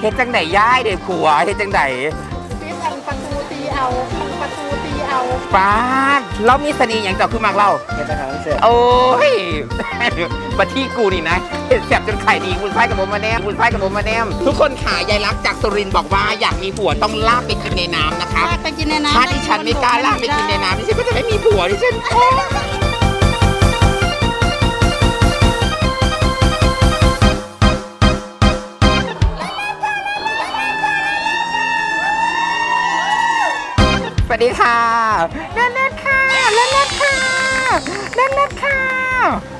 เฮ็ดจังไดย้ายเด้ผัวเฮ็ดจังไดปิดอันประตูตีเอาอันประตูตีเอาป้าดเรามีเสน่ห์หยังเจ้าคือมักเราเฮ็ดอาหารเสร็จโอ้ย บัดที่กูนี่นะเห็นแสบจนไข่ดีคุณไส้กับผมมาแนมคุณไส้กับผมมาแนม ทุกคนขายายรักจากสุรินทร์บอกว่าอยากมีผัวต้องลากไปกินในน้ำนะคะ ลากไปกินในน้ำถ้าดิฉันไม่กล้าลากไปกินในน้ำดิฉันก็จะไม่มีผัวดิฉันโอ๊ย วัสดีค่ะเล่นเล่นค่ะเล่นเล่นค่ะเล่นเล่นค่ะ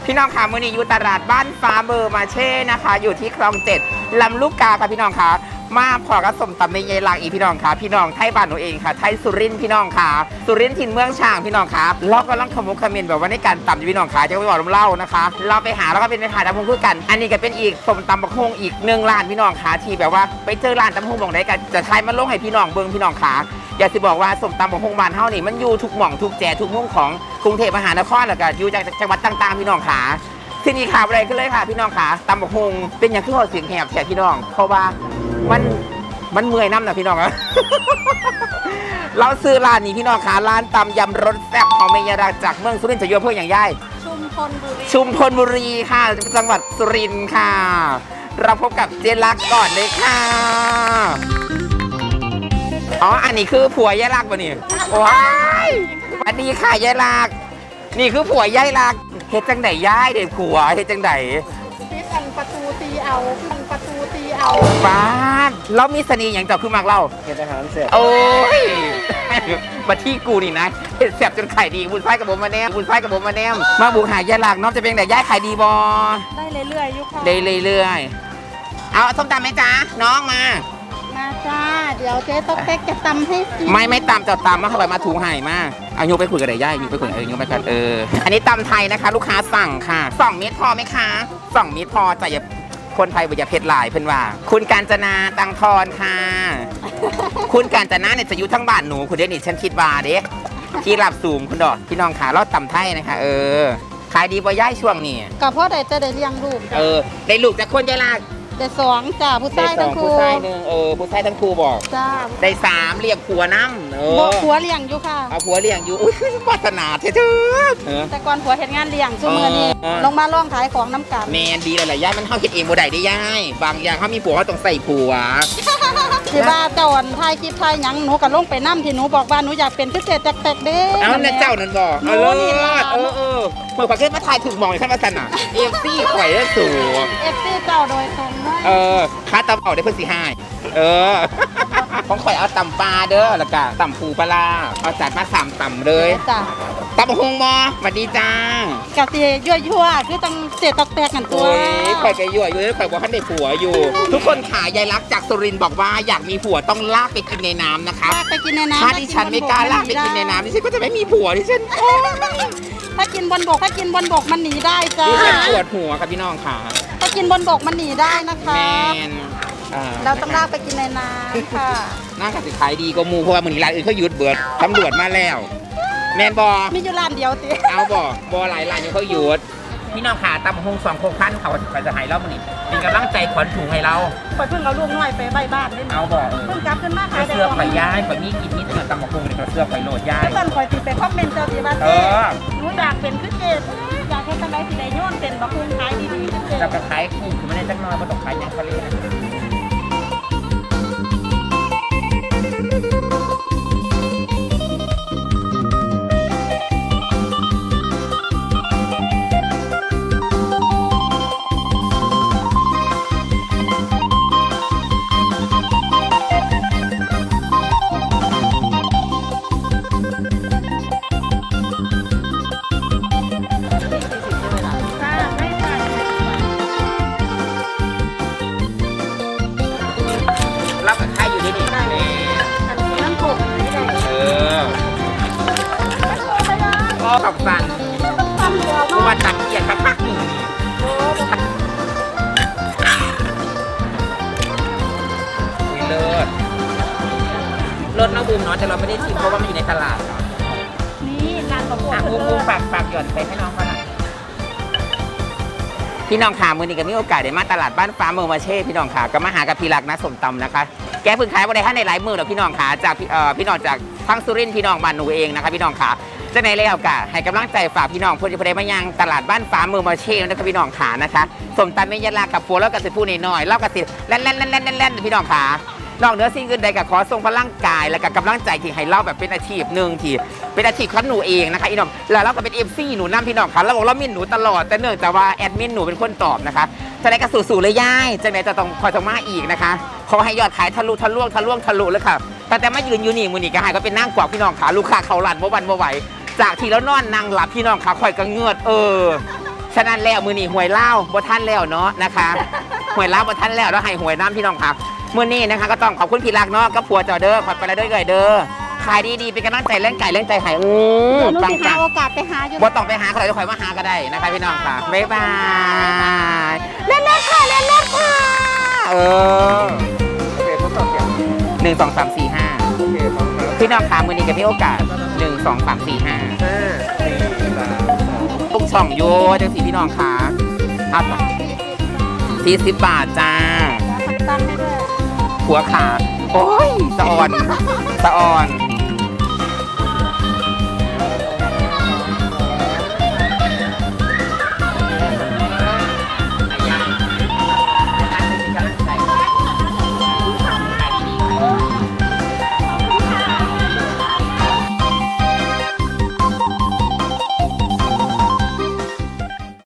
พี่น้องค่ะมื่อนี้อยู่ตลาดบ้านฟ้าเบอร์มาเช่นะคะ อยู่ที่คลองเจ็ดลำลูกกาค่ะพี่น้องค่ะ มาพอกระสมตำในยายหลักอีพี่น้องค่ะ พี่น้องไทยบ้านหนูเองค่ะไทยสุรินทร์พี่น้องค่ะ สุรินทร์ถิ่นเมืองช่างพี่น้องค่ะเรากำลังขมุกขมิ้นแบบว่าในการตำอยู่พี่น้องค่ะจะไปบอกลมเล่านะคะ เราไปหาแล้วก็เป็นไปหาตำพงคือกัน อันนี้ก็เป็นอีกสมตำบักฮงอีกหนึ่งร้านพี่น้องค่ะที่แบบว่าไปเจอร้านตำฮงบอกได้กันจะทายมันลงให้พี่น้องเบิ่งพี่น้องค่ะ อยากจะบอกว่าสมตำบักฮงบ้านเฮานี่มันอยู่ทุกหม่องทุกแจทุกมุมของกรุงเทพมหานครแล้วก็อยู่จากจังหวัดต่างๆพี่น้องค่ะที่นี่ข่าวอะไรขึ้นเลยค่ะพี่น้องค่ะตำบักฮงเป็นอย่างที่เขาเสียงแหบแฉพี่น้อง เพราะว่ามันมันเมื่อยน้ำนะพี่น้องอะเราซื้อร้านนี้พี่น้องค่ะร้านตำยำรสแซ่บของเมยาดาจากเมืองสุรินทร์จะโยเพื่ออย่างย่ายชุมพลบุรีชุมพลบุรีค่ะจังหวัดสุรินทร์ค่ะ เราพบกับเจลักษณ์ก่อนเลยค่ะ อ๋อ อันนี้คือผัวยายลักษณ์ป่ะนี่ว้ายสวัสดีค่ะยายลักษณ์นี่คือผัวยายลักษณ์เฮ็ดจังไดย้ายเด็กผัวเฮ็ดจังไดปิดอันประตูตีเอาอันประตูตีเอาป้าดเรามีเสน่ห์หยังเจ้าคือมักเราเฮ็ดอาหารเสร็จโอ้ยมาที่กูนี่นะเห็นแสบจนไข่ดีบุญไฟกับผมมาแนมบุญไฟกับผมมาแนมมาบุกหายายหลักน้องจะเป็นแต่ย่ายไข่ดีบอได้เรื่อยๆอยุค่ะได้เรื่อยๆเอาส้มตำไหมจ๊ะน้องมามา จ้า เดี๋ยวเจ๊ต๊อกเต็กจะตำให้กินไม่ไม่ตำจะตำมาเข้าไปมาถุงไห่มาเอาโยกไปคุยกับไอ้ย่ายโยกไปคุยกับเออโยกไปกันเออ อันนี้ตำไทยนะคะ ลูกค้าสั่งค่ะสองเม็ดพอไหมคะสองเม็ดพอจะอย่าคนไทยอย่าเผ็ดหลายเพื่อนว่า คุณการจนาตังทอนค่ะ คุณการจนาเนี่ยจะอยู่ทั้งบ้านหนูคุณเดนิฉันคิดว่าเด้ที่รับสูงคุณดอกพี่น้องขาเราตำไทยนะคะ เออขายดีบ่ย่ายช่วงนี้กับพ่อใดจะได้เลี้ยงลูกเออได้ลูกจากคนยายลาก แต่สองจ้าผู้ได้ชายสอทั้งงผู้คู่ชายหนึ่งเออผู้ชายทั้งครูบอก จ้าได้สามเรียก ผัวน้ำเอบอกอผัวเลี้ยงอยู่ค่ะ เอาผัวเลี้ยงอยู่อุ้ยวาสนาเถอะเถอะเออ แต่ก่อนผัวเห็นงานเลี้ยงซุมือนี่เออลงมาล่องขายของน้ำกันแมนดีเลยแหละย่ายมันเข้าคิดเองบ่ได้ได้ย่ายบางอย่างเขามีผัวเขาต้องใส่ผัว ที่ว่าเจ้าอันทายคลิปทายหยังหนูก็ลงไปน้ำที่หนูบอกว่าหนูอยากเป็นพิเศษจากแตกเด้ เอานั่นเจ้านั่นบอกเอาโน่เลนนี่ยล่ะเออเออเมื่อขวัญขึ้นมาถ่ายถูกมองขึ้นมาสันอะเอฟซีข่อยได้สูง เอฟซีเจ้าโดยตรงเลยเออค่าตำเอาได้เพิ่นสิให้เออ ของข่อยเอาตำปลาเด้อแล้วก็ตำปูปลาร้าเอาจัดมาสามตำเลยจ้ะตำบักฮงมอสวัสดีจ้ากะสิยั่วยั่วๆคือต้องเสียตอกแตกกันตัวโอ้ยข่อยก็ยั่วอยู่เลยข่อยบอกท่านได้ผัวอยู่ ทุกคนขายายรักจากสุรินทร์บอกว่าอยากมีผัวต้องลากไปกินในน้ำนะคะลากไปกินในน้ำถ้าดิฉันไม่กล้าลากไปกินในน้ำดิฉันก็จะไม่มีผัวดิฉันโอ๊ยถ้ากินบนบกถ้ากินบนบกมันหนีได้จ้าดิฉันปวดหัวค่ะพี่น้องค่ะ ถ้ากินบนบกมันหนีได้นะคะแมน อ่เราต้องลากไปกินในน้ำค่ะ น่าจะขายดีกว่าหมูเพราะว่ามือนี้ร้านอื่นเขาหยุดเบิดตำรวจมาแล้ว แมนบอมีอยู่ร้านเดียวติเอาบอบอหลายร้านอยู่เขาหยุดพี่น้องขาตำบักฮงสองโคกพันเขาเขาจะใหายเรามือนี้เป็นกำลังใจขวัญถุงให้เรา ปล่อยเพิ่งเอาลูกน้อยไปใบบ้านได้เอาบอกเพิ่งกลับขึ้นมาขายเสื้อข่อยย้ายข่อยมีกินนิดหน่อยตำบักฮงเดี๋ยวข่อยเสื้อข่อยโหลดย้ายก็ตอนคอยติไปคอมเมนต์เจ้าดีว่าเอเจ๊อหนูอยากเป็นคือเจอยากให้ทำไมสิได้โยนเป็นบักคุ้งขายดีๆคือเจเราก็ขายคู่คือไม่ได้จักหน้อยเพราะต้องขายอย่างทะเลนะค่ะ ขอบสันทำเดียวกูเนาะว่าตักเกียรติพักหนึ่งนี่โอ้อุ้ยเลิศเลิศนะบูมเนาะแต่เราไม่ได้ชิมเพราะว่ามันอยู่ในตลาดเนาะนี่งานประกวดอะบูมเลิบูมศฝากฝากหย่อนไปให้น้องเขาหน่อยพี่น้องค่ะมือนี้ก็มีโอกาสได้มาตลาดบ้านฟ้าเมืองมาเช่พี่น้องค่ะก็มาหากับพี่รักนะสมตำนะคะ แกเพิ่งขายมาได้ท่านในหลายมือหรอกพี่น้องค่ะจากพี่เอ่อพี่น้องจากทั้งสุรินทร์พี่น้องบ้านหนูเองนะคะพี่น้องค่ะ จะในแล้วกะให้กำลังใจฝากพี่น้องเพื่อจะไปได้มายังตลาดบ้านฟ้ามือมาเช่นะคะพี่น้องค่ะนะคะสมตำไม่ยะลากับฟัวแล้วก็สิพูดน้อยๆเล่ากับสิแล่นแล่นแล่นแล่นแล่นแล่นพี่น้องค่ะนอกเหนือสิ่งอื่นใดก็ขอส่งพลังกาย และก็กำลังใจที่ให้เล่าแบบเป็นอาชีพหนึ่งที่เป็นอาชีพของหนูเองนะคะอีน้องแล้วเราก็เป็นเอฟซีหนูนํพี่น้องค่ะแล้วบอกเรามินหนูตลอดแต่เนื่องจากว่าแอดมินหนูเป็นคนตอบนะคะจะได้กระสู่ๆเลยย่ายจะไหนจะต้องคอยจะมาอีกนะคะขอให้ยอดขายทะลุทะลวงทะลวงทะลุเลยค่ะแต่แต่มายืนอยู่นี่มือนี่ก็ให้ก็เป็นนั่งกวักพี่น้องค่ะลูกค้าเขาหลั่นเมื่อวันเมื่อไหว จากที่แล้วนอนนั่งหลับพี่น้องค่ะคอยก็เงือดเออฉะนั้นแล้วมือนี่หวยเล่าบ่ท่านแล้วเนาะนะคะหวยเล่าบ่ท่านแล้วแล้วให้หวยน้ำพี่น้องครับมือนี้นะคะก็ต้องขอบคุณพี่รักเนาะกับผัวเจ้าเด้อขอบไปแล้วด้วยเกยเด้อขายดีๆเป็นกำลังใจเรื่องไก่เรื่องใจใหายอือเดี๋ยวหนูปังสิปัหางโอกาสไปหาอยู่บ่ต้องไปหาใครจะคอยมาหาก็ได้นะคะพี่น้องค่ะบ๊ายบายเล่นเล่นค่ะเล่นเล่นค่ะเออโอเคทดสอบอย่างหนึ่งสองสามสี่ห้าโอเคพร้อมครับ พี่น้องค่ะมือนี้ก็มีโอกาสหนึ่งสองสามสี่ห้าห้าสี่สามสองทุกช่องโยจังสีพี่น้องค่ะเอาไปสี่สิบบาทจ้าตั้งให้ด้วยหัวขาโอ้ยสะออนสะออน